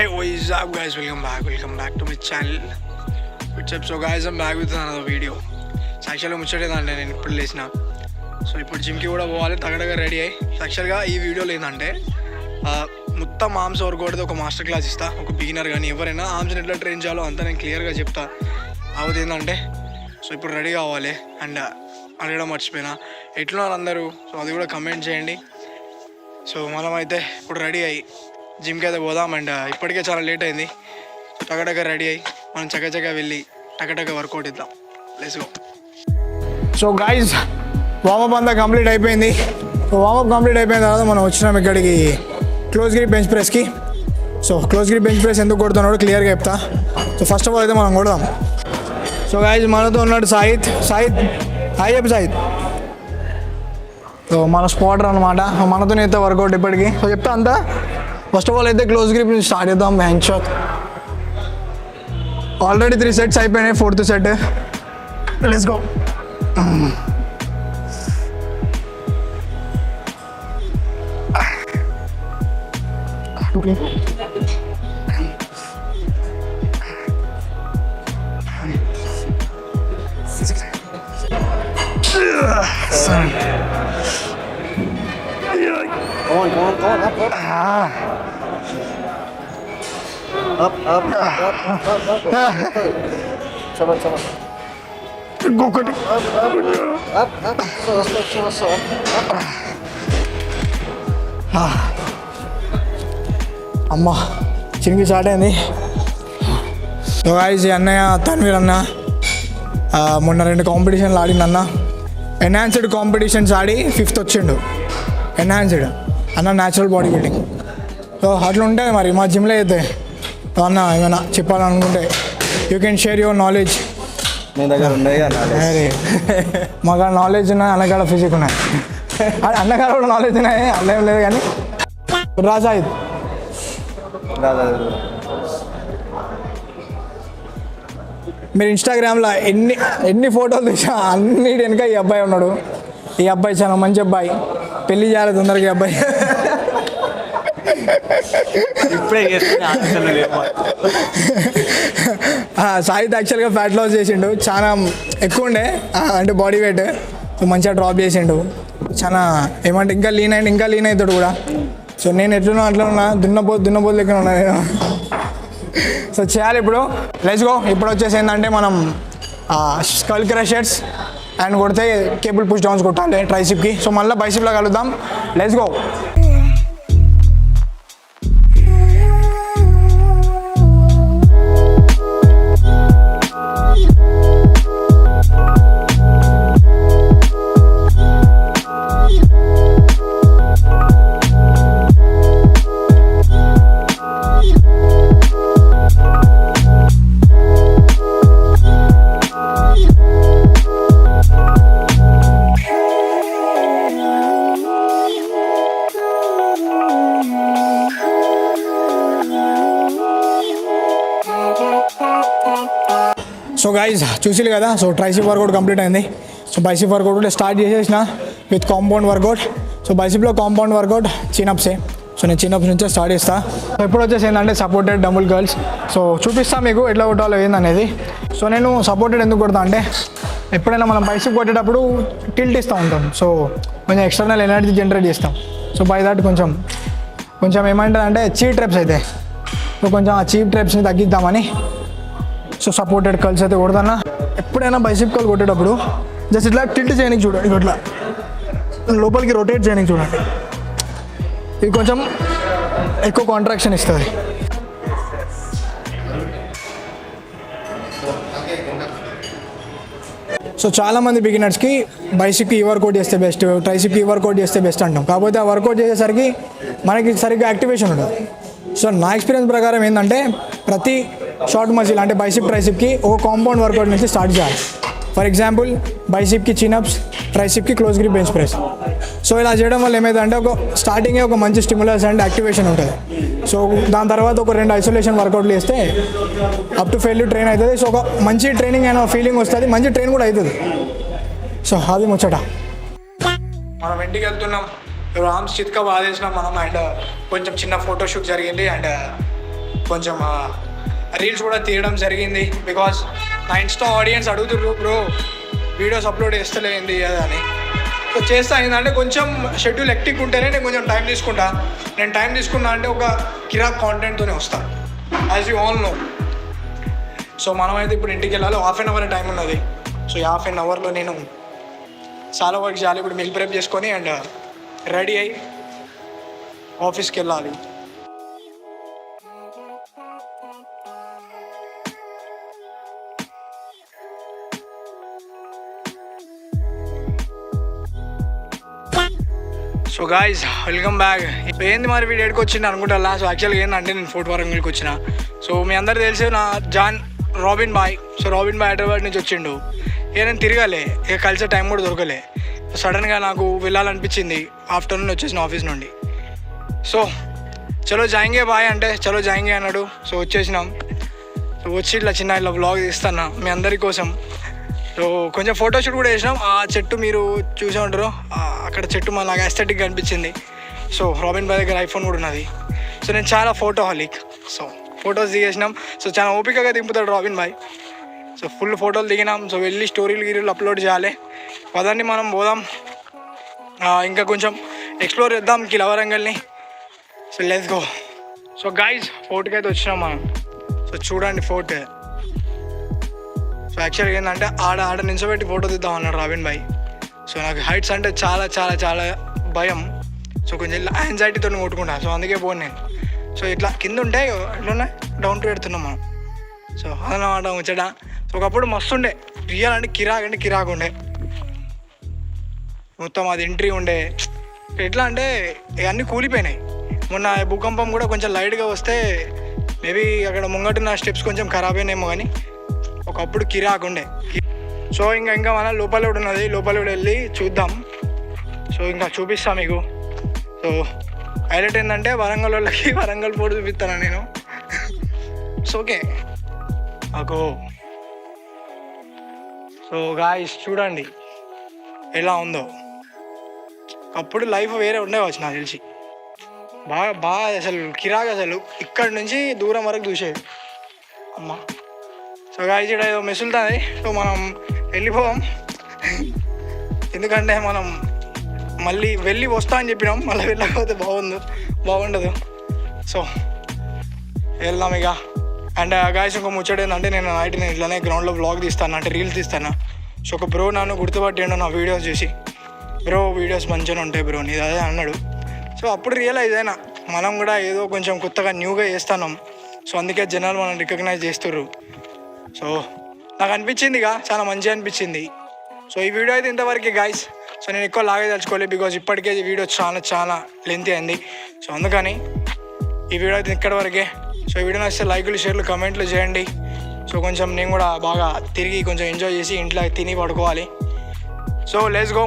Hey, what is up, guys? Welcome back. Welcome back to my channel. What's up? So, guys, I'm back with another video. సాక్షాలు ముచ్చటేదండి ముచ్చటేదంటే నేను ఇప్పుడు లేచిన so ఇప్పుడు జిమ్కి కూడా పోవాలి తగడగా ready అయ్యి యాక్చువల్గా ఈ వీడియోలో ఏంటంటే మొత్తం ఆర్మ్స్ వర్కౌట్ ఒక మాస్టర్ క్లాస్ ఇస్తా ఒక బిగినర్ కానీ ఎవరైనా ఆమ్స్ని ఎట్లా ట్రైన్ చేయాలో అంతా నేను క్లియర్గా చెప్తా అవుతుంది ఏంటంటే సో ఇప్పుడు రెడీ కావాలి అండ్ అడగడం మర్చిపోయినా ఎట్లున్నారు అందరూ సో అది కూడా కమెంట్ చేయండి సో మనం అయితే ఇప్పుడు రెడీ అయ్యి జిమ్కి అయితే పోదాం అండ్ ఇప్పటికే చాలా లేట్ అయింది. టగటగ రెడీ అయ్యి మనం చక్కచక్క వెళ్ళి టగటగ వర్కౌట్ ఇద్దాం. Let's go so guys warmup అంతా కంప్లీట్ అయిపోయింది. వామప్ కంప్లీట్ అయిపోయిన తర్వాత మనం వచ్చినాం ఇక్కడికి close grip bench ప్రెస్కి so close grip bench press ఎందుకు కొడుతున్నాడు క్లియర్గా చెప్తా. సో ఫస్ట్ ఆఫ్ ఆల్ అయితే మనం కొడదాం. సో గాయస్ మనతో ఉన్నాడు సాహిత్ సాహిత్ హాయ్ చెప్పు సాహిత్ సో మన స్పాటర్ అనమాట మనతోనే అయితే వర్కౌట్ ఇప్పటికి. సో చెప్తా అంతా. ఫస్ట్ ఆఫ్ ఆల్ అయితే క్లోజ్ గ్రిప్ నుంచి స్టార్ట్ చేద్దాం hand shot already three sets అయిపోయినాయి fourth set let's go Come on, come on, come on, up, up. Up, up, up, up, up, up. Come on, come on. ఇంకొకటి Up, up, so, up. అమ్మా చినికి అయింది so guys అన్నయ్య తన్వీర్ అన్న మొన్న రెండు కాంపిటీషన్లు ఆడింది అన్న. ఎన్హాన్స్డ్ కాంపిటీషన్స్ ఆడి ఫిఫ్త్ వచ్చిండు. ఎన్హాన్స్డ్ అన్న న్యాచురల్ బాడీ బిల్డింగ్ సో అట్లా ఉంటుంది మరి మా జిమ్లో అయితే. అన్న ఏమైనా చెప్పాలనుకుంటే you can share your knowledge నీ దగ్గర ఉన్నాయి అరే మాకు నాలెడ్జ్ ఉన్నాయి అన్నకాడ ఫిజిక్ ఉన్నాయి. అన్నకాడ కూడా నాలెడ్జ్ ఉన్నాయి అన్న ఏం లేదు కానీ. రాజా ఇది మీరు ఇన్స్టాగ్రామ్లో ఎన్ని ఎన్ని ఫోటోలు చూసా అన్నిటి వెనక ఈ అబ్బాయి ఉన్నాడు. ఈ అబ్బాయి చాలా మంచి అబ్బాయి. పెళ్ళి చేయాలి తొందరగా అబ్బాయి. ఇప్పుడే సాయిత్ యాక్చువల్గా ఫ్యాట్ లాస్ చేసిండు. చాలా ఎక్కువ ఉండే. అంటే బాడీ వెయిట్ మంచిగా డ్రాప్ చేసిండు. చాలా ఏమంటే ఇంకా లీన్ అయ్యి ఇంకా లీన్ అవుతాడు కూడా. సో నేను ఎట్లున్నా అట్లా ఉన్నా. దున్నపోతు దున్నపోతు లెక్కన ఉన్నా నేను. సో చేయాలి ఇప్పుడు. లెట్స్ గో ఇప్పుడు వచ్చేసి ఏంటంటే మనం స్కల్ క్రషర్స్ అండ్ కొడితే కేబుల్ పుష్ డౌన్స్ కొట్టాలి ట్రైసిప్కి సో మళ్ళీ బైసిప్లో కలుద్దాం. లెట్స్ గో చూసిలే కదా? సో ట్రైసిప్ వర్కౌట్ కంప్లీట్ అయింది. సో బైసిప్ వర్కౌట్ కూడా స్టార్ట్ చేసేసిన విత్ కాంపౌండ్ వర్కౌట్ సో బైసిప్లో కాంపౌండ్ వర్కౌట్ చినప్సే సో నేను చిన్నప్స్ నుంచే స్టార్ట్ చేస్తాను సో ఇప్పుడు వచ్చేసి ఏంటంటే సపోర్టెడ్ డబుల్ గర్ల్స్ సో చూపిస్తాను మీకు ఎట్లా కొట్టాలో ఏందనేది. సో నేను సపోర్టెడ్ ఎందుకు కొడతా అంటే ఎప్పుడైనా మనం బైసిప్ కొట్టేటప్పుడు టిల్ట్ ఇస్తూ ఉంటాం. సో కొంచెం ఎక్స్టర్నల్ ఎనర్జీ జనరేట్ చేస్తాం. సో బై దాట్ కొంచెం కొంచెం ఏమంటారు అంటే చీప్ ట్రెప్స్ అయితే. సో కొంచెం ఆ చీప్ ట్రెప్స్ని తగ్గిద్దామని. సో సపోర్టెడ్ కల్స్ అయితే కొడతానా? ఎప్పుడైనా బైసిప్ కాల్ కొట్టేటప్పుడు జస్ట్ ఇట్లా టిల్ట్ చేయడానికి చూడండి ఇట్లా లోపలికి రొటేట్ చేయడానికి చూడండి. ఇది కొంచెం ఎక్కువ కాంట్రాక్షన్ ఇస్తుంది. సో చాలా మంది బిగినర్స్కి బైసిక్కి ఈ వర్కౌట్ చేస్తే బెస్ట్ ట్రైసిప్కి ఈ వర్కౌట్ చేస్తే బెస్ట్ అంటాం. కాకపోతే ఆ వర్కౌట్ చేసేసరికి మనకి సరిగ్గా యాక్టివేషన్ ఉండదు. సో నా ఎక్స్పీరియన్స్ ప్రకారం ఏంటంటే ప్రతి షార్ట్ మజిల్ అంటే బైసిప్ ట్రైసిప్కి ఒక కాంపౌండ్ వర్కౌట్ నుంచి స్టార్ట్ చేయాలి. ఫర్ ఎగ్జాంపుల్ బైసిప్కి చినప్స్ ట్రైసిప్కి close grip bench press. So ఇలా చేయడం వల్ల ఏమైందంటే ఒక స్టార్టింగే ఒక మంచి స్టిమ్యులస్ అండ్ యాక్టివేషన్ ఉంటుంది. సో దాని తర్వాత ఒక రెండు ఐసోలేషన్ వర్కౌట్లు చేస్తే అప్ టు ఫెయిల్ ట్రైన్ అవుతుంది. సో ఒక మంచి ట్రైనింగ్ అయిన ఫీలింగ్ వస్తుంది. మంచి ట్రైన్ కూడా అవుతుంది. సో అది ముచ్చట. మనం ఇంటికి వెళ్తున్నాం. రామ్స్ చిత్క బాధేసినాం మనం అండ్ కొంచెం చిన్న ఫోటోషూట్ జరిగింది. అండ్ కొంచెం రీల్స్ కూడా తీయడం జరిగింది బికాస్ నా ఇన్స్టా ఆడియన్స్ అడుగుతున్నారు బ్రో వీడియోస్ అప్లోడ్ చేస్తలేంది అది అని. సో చేస్తా ఏంటంటే కొంచెం షెడ్యూల్ ఎక్టిక్ ఉంటేనే నేను కొంచెం టైం తీసుకుంటా. నేను టైం తీసుకున్నా అంటే ఒక కిరాక్ కాంటెంట్తోనే వస్తా. As you all know so మనమైతే ఇప్పుడు ఇంటికి వెళ్ళాలి. హాఫ్ అన్ అవర్ టైం ఉన్నది. సో ఈ హాఫ్ అన్ అవర్లో నేను చాలా వర్క్ చేయాలి ఇప్పుడు మిల్ ప్రెప్ చేసుకొని అండ్ రెడీ అయ్యి ఆఫీస్కి వెళ్ళాలి. సో గాయస్ వెల్కమ్ బ్యాక్ ఏంది మరి వీడియోకి వచ్చింది అనుకుంటా సో యాక్చువల్గా ఏంటంటే నేను ఫోర్ట్ వరంగల్కి వచ్చిన. సో మీ అందరు తెలిసే నా John Robin bhai. So Robin bhai Hyderabad నుంచి వచ్చిండు. ఇక నేను తిరగలే. ఇక కలిసే టైం కూడా దొరకలే. సడన్గా నాకు వెళ్ళాలనిపించింది. ఆఫ్టర్నూన్ వచ్చేసిన ఆఫీస్ నుండి. సో చలో జాయింగే బాయ్ అంటే చలో జాయింగే అన్నాడు. సో వచ్చేసినాం. సో వచ్చి ఇట్లా చిన్న ఇట్లా బ్లాగ్ తీస్తాను మీ అందరి కోసం. సో కొంచెం ఫోటోషూట్ కూడా వేసినాం ఆ చెట్టు మీరు చూసే ఉంటారు. అక్కడ చెట్టు మనకు ఎస్థెటిక్ అనిపించింది. సో రాబిన్ బాయ్ దగ్గర ఐఫోన్ కూడా ఉన్నది. సో నేను చాలా ఫోటో హాలిక్ సో ఫొటోస్ దిగేసినాం. సో చాలా ఓపికగా దింపుతాడు రాబిన్ బాయ్ సో ఫుల్ ఫోటోలు దిగినాం. సో వెళ్ళి స్టోరీలు గిరీలు అప్లోడ్ చేయాలి. పదండి మనం పోదాం. ఇంకా కొంచెం ఎక్స్ప్లోర్ చేద్దాం కిలవరంగల్ని so let's go so guys ఫోర్ట్కి అయితే వచ్చినాం మనం. సో చూడండి ఫోర్ట్ సో యాక్చువల్గా ఏంటంటే ఆడ ఆడ నిల్చోబెట్టి ఫోటో తీద్దాం అన్నాడు రావిన్ భాయ్. సో నాకు హైట్స్ అంటే చాలా చాలా చాలా భయం. సో కొంచెం యాంగ్జైటీతో కొట్టుకుంటా. సో అందుకే పోను నేను. సో ఇట్లా కింద ఉంటే ఇట్లా డౌన్ టు పెడుతున్నాం మనం. సో అదనమాట ముచ్చట. సో ఒకప్పుడు మస్తు ఉండే రియల్ అంటే కిరాక్ అంటే కిరాక్ ఉండే. మొత్తం అది ఎంట్రీ ఉండే. ఎట్లా అంటే ఇవన్నీ కూలిపోయినాయి. మొన్న భూకంపం కూడా కొంచెం లైట్గా వస్తే మేబీ అక్కడ ముంగటున్న స్టెప్స్ కొంచెం ఖరాబ్ అయినాయేమో కానీ ఒకప్పుడు కిరాకుండే సో ఇంకా ఇంకా మన లోపల కూడా ఉన్నది. లోపల కూడా వెళ్ళి చూద్దాం. సో ఇంకా చూపిస్తాం మీకు. సో హైలైట్ ఏంటంటే వరంగల్ వాళ్ళకి వరంగల్ ఫోటో చూపిస్తాను నేను. So okay. అగో. సో గాయస్ చూడండి. ఎలా ఉందో. అప్పుడు లైఫ్ వేరే ఉండేవచ్చు నాకు తెలిసి. బాగా బాగా అసలు కిరాక్ అసలు. ఇక్కడి నుంచి దూరం వరకు చూసేది. అమ్మ. సో గాయస్ ఇక్కడ ఏదో మెసులుతుంది సో మనం వెళ్ళిపోదాం. ఎందుకంటే మనం మళ్ళీ వెళ్ళి వస్తా అని చెప్పినాం. మళ్ళీ వెళ్ళకపోతే బాగుంది బాగుండదు. సో వెళ్దాం ఇక. అండ్ గాయస్ ఇంకో ముచ్చట ఏంటంటే నేను నైట్ నేను ఇట్లానే గ్రౌండ్లో బ్లాగ్ తీస్తాను అంటే రీల్స్ తీస్తాను. సో ఒక బ్రో నన్ను గుర్తుపట్టిండు నా వీడియోస్ చూసి. బ్రో వీడియోస్ మంచిగా ఉంటాయి బ్రో నీది అదే అన్నాడు. సో అప్పుడు రియలైజ్ అయినా మనం కూడా ఏదో కొంచెం కొత్తగా న్యూగా చేస్తున్నాం. సో అందుకే జనాలు మనం రికగ్నైజ్ చేస్తుర్రు. సో నాకు అనిపించింది ఇక చాలా మంచిగా అనిపించింది. సో ఈ వీడియో అయితే ఇంతవరకు గాయస్ సో నేను ఎక్కువ లాగే తలుచుకోలేదు బికాజ్ ఇప్పటికే ఈ వీడియో చాలా చాలా లెంత్ అయింది. సో అందుకని ఈ వీడియో అయితే ఇక్కడి వరకే సో ఈ వీడియో నచ్చితే లైకులు షేర్లు కమెంట్లు చేయండి. సో కొంచెం నేను కూడా బాగా తిరిగి కొంచెం ఎంజాయ్ చేసి ఇంట్లో తిని పడుకోవాలి. So let's go